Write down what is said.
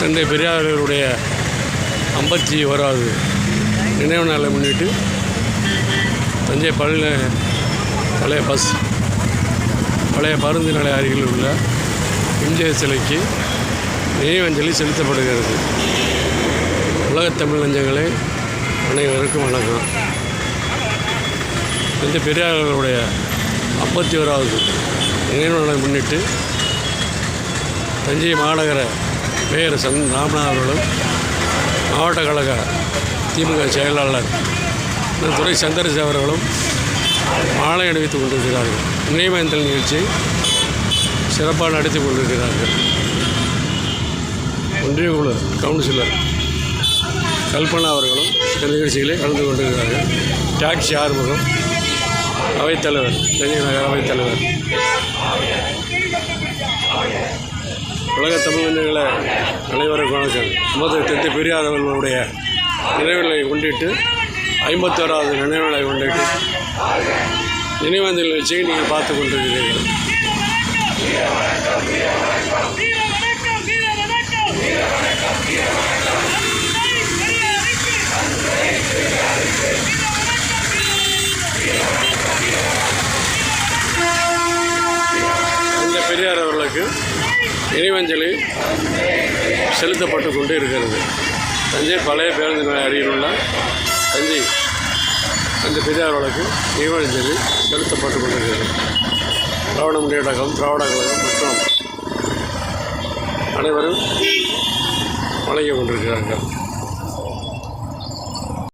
தந்தை பெரியார்களுடைய ஐம்பத்தி ஓராவது நினைவு நாளை முன்னிட்டு தஞ்சை பழைய பழைய பஸ் பழைய பருந்து நிலைய அருகில் உள்ள எம்ஜிஆர் சிலைக்கு நினைவஞ்சலி செலுத்தப்படுகிறது. உலகத் தமிழ் நெஞ்சங்களே அனைவருக்கும் வணக்கம். தந்தை பெரியார்களுடைய ஐம்பத்தி ஓராவது நினைவு நாளை முன்னிட்டு தஞ்சை மாநகர பேர் சங் ராமநாதன் அவர்களும் மாவட்ட கழக திமுக செயலாளர் துறை துரை அவர்களும் மாலை அணிவித்துக் கொண்டிருக்கிறார்கள். நினைவேந்தல் நிகழ்ச்சி சிறப்பாக நடத்தி கொண்டிருக்கிறார்கள். ஒன்றிய குழு கவுன்சிலர் கல்பனா அவர்களும் இந்த நிகழ்ச்சிகளில் கலந்து கொண்டிருக்கிறார்கள். டாக்ஸி ஆறுமுகம் அவைத்தலைவர் தஞ்சை நகர அவைத்தலைவர். அனைவருக்கும் வணக்கம் நமது பெரியாரவர்களுடைய பெரியார் அவர்களுடைய நினைவுகளை கொண்டிட்டு ஐம்பத்தோராவது நினைவுகளை கொண்டிட்டு நினைவஞ்சல் நிகழ்ச்சியை நீங்கள் பார்த்து கொண்டிருக்கிறீர்கள். பெரியார் அவர்களுக்கு நினைவஞ்சலி செலுத்தப்பட்டு கொண்டு இருக்கிறது. தஞ்சை பழைய பேருந்து நிலைய அருகில் உள்ள தஞ்சை அந்த பெரியார் நினைவஞ்சலி செலுத்தப்பட்டு கொண்டிருக்கிறது. திராவிட முன்னேற்றகம் திராவிட கழகம் மற்றும் அனைவரும் வழங்கி கொண்டிருக்கிறார்கள்.